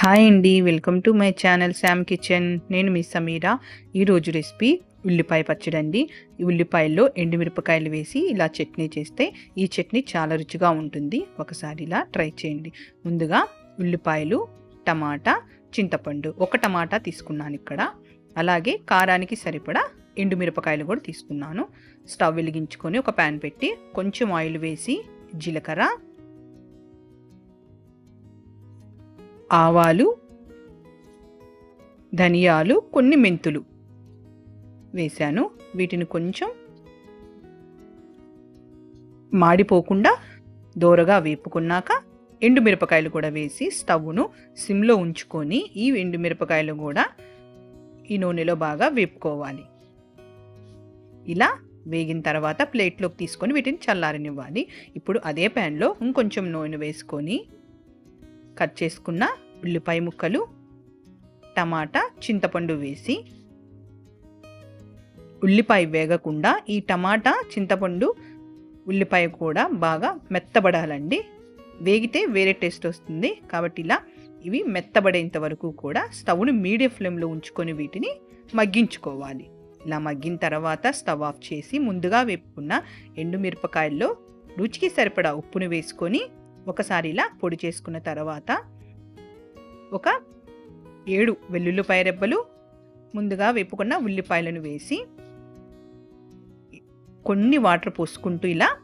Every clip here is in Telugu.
హాయ్ అండి welcome to my channel Sam kitchen. నేను మీ సమీరా. ఈరోజు రెసిపీ ఉల్లిపాయ పచ్చడి అండి ఈ ఉల్లిపాయల్లో ఎండుమిరపకాయలు వేసి ఇలా చట్నీ చేస్తే ఈ చట్నీ చాలా రుచిగా ఉంటుంది. ఒకసారి ఇలా ట్రై చేయండి. ముందుగా ఉల్లిపాయలు టమాటా చింతపండు. ఒక టమాటా తీసుకున్నాను ఇక్కడ. అలాగే కారానికి సరిపడా ఎండుమిరపకాయలు కూడా తీసుకున్నాను. స్టవ్ వెలిగించుకొని ఒక ప్యాన్ పెట్టి కొంచెం ఆయిల్ వేసి జీలకర్ర ఆవాలు ధనియాలు కొన్ని మెంతులు వేశాను. వీటిని కొంచెం మాడిపోకుండా దోరగా వేపుకున్నాక ఎండుమిరపకాయలు కూడా వేసి స్టవ్ను సిమ్లో ఉంచుకొని ఈ ఎండుమిరపకాయలు కూడా ఈ నూనెలో బాగా వేపుకోవాలి. ఇలా వేగిన తర్వాత ప్లేట్లోకి తీసుకొని వీటిని చల్లారనివ్వాలి. ఇప్పుడు అదే ప్యాన్లో ఇంకొంచెం నూనె వేసుకొని కట్ చేసుకున్న ఉల్లిపాయ ముక్కలు టమాటా చింతపండు వేసి ఉల్లిపాయ వేగకుండా ఈ టమాటా చింతపండు ఉల్లిపాయ కూడా బాగా మెత్తబడాలండి. వేగితే వేరే టేస్ట్ వస్తుంది. కాబట్టి ఇలా ఇవి మెత్తబడేంత వరకు కూడా స్టవ్ను మీడియం ఫ్లేమ్లో ఉంచుకొని వీటిని మగ్గించుకోవాలి. ఇలా మగ్గిన తర్వాత స్టవ్ ఆఫ్ చేసి ముందుగా వేపుకున్న ఎండుమిరపకాయల్లో రుచికి సరిపడా ఉప్పును వేసుకొని ఒకసారి ఇలా పొడి చేసుకున్న తర్వాత ఒక ఏడు వెల్లుల్లిపాయ రెబ్బలు ముందుగా వేపుకున్న ఉల్లిపాయలను వేసి కొన్ని వాటర్ పోసుకుంటూ ఇలా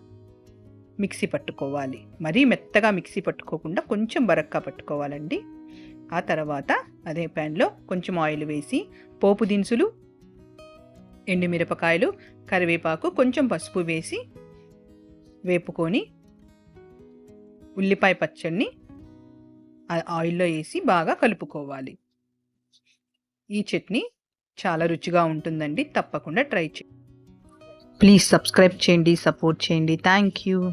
మిక్సీ పట్టుకోవాలి. మరీ మెత్తగా మిక్సీ పట్టుకోకుండా కొంచెం బరక్కా పట్టుకోవాలండి. ఆ తర్వాత అదే ప్యాన్లో కొంచెం ఆయిల్ వేసి పోపు దినుసులు ఎండుమిరపకాయలు కరివేపాకు కొంచెం పసుపు వేసి వేపుకొని ఉల్లిపాయ పచ్చడిని ఆయిల్లో వేసి బాగా కలుపుకోవాలి. ఈ చట్నీ చాలా రుచిగా ఉంటుందండి. తప్పకుండా ట్రై చేయండి ప్లీజ్ సబ్స్క్రైబ్ చేయండి సపోర్ట్ చేయండి. Thank you.